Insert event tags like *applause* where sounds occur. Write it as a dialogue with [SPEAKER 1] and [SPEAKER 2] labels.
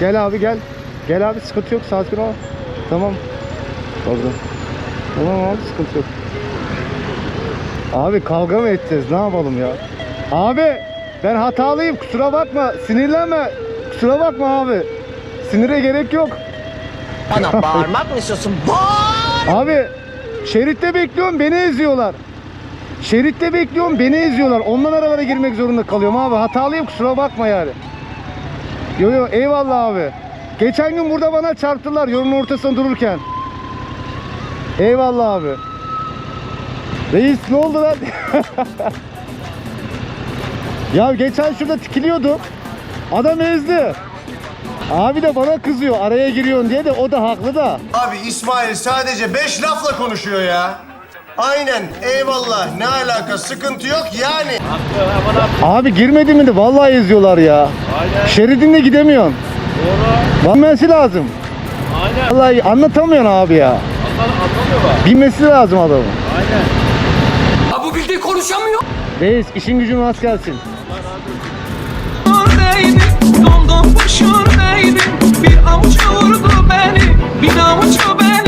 [SPEAKER 1] Gel abi gel. Gel abi sıkıntı yok sakin ol. Tamam. Orada. Tamam abi sıkıntı yok. Abi kavga mı edeceğiz ne yapalım ya? Abi ben hatalıyım kusura bakma sinirlenme. Kusura bakma abi. Sinire gerek yok.
[SPEAKER 2] Bana bağırmak mı istiyorsun? Bağır!
[SPEAKER 1] Abi şeritte bekliyorum beni eziyorlar. Şeritte bekliyorum beni eziyorlar. Ondan aralara girmek zorunda kalıyorum abi. Hatalıyım kusura bakma yani. Yo yo eyvallah abi. Geçen gün burada bana çarptılar yolun ortasında dururken. Eyvallah abi. Reis ne oldu lan? *laughs* ya geçen şurada tikiliyordu. Adam ezdi. Abi de bana kızıyor araya giriyorsun diye de o da haklı da.
[SPEAKER 3] Abi İsmail sadece beş lafla konuşuyor ya. Aynen. Eyvallah. Ne alaka? Sıkıntı yok yani.
[SPEAKER 1] Abi girmedi mi de vallahi eziyorlar ya.
[SPEAKER 4] Aynen.
[SPEAKER 1] Şeridinde gidemiyorsun.
[SPEAKER 4] Doğru.
[SPEAKER 1] Bilmesi lazım.
[SPEAKER 4] Aynen.
[SPEAKER 1] Vallahi anlatamıyorsun abi ya.
[SPEAKER 4] Anlamıyor bak.
[SPEAKER 1] Bilmesi lazım adamın.
[SPEAKER 4] Aynen.
[SPEAKER 2] Ha bu bildiği konuşamıyor.
[SPEAKER 1] Reis işin gücün az gelsin. Oradaydı, dondon başındaydı. Bir avuç vurdu beni, bir avuç beni.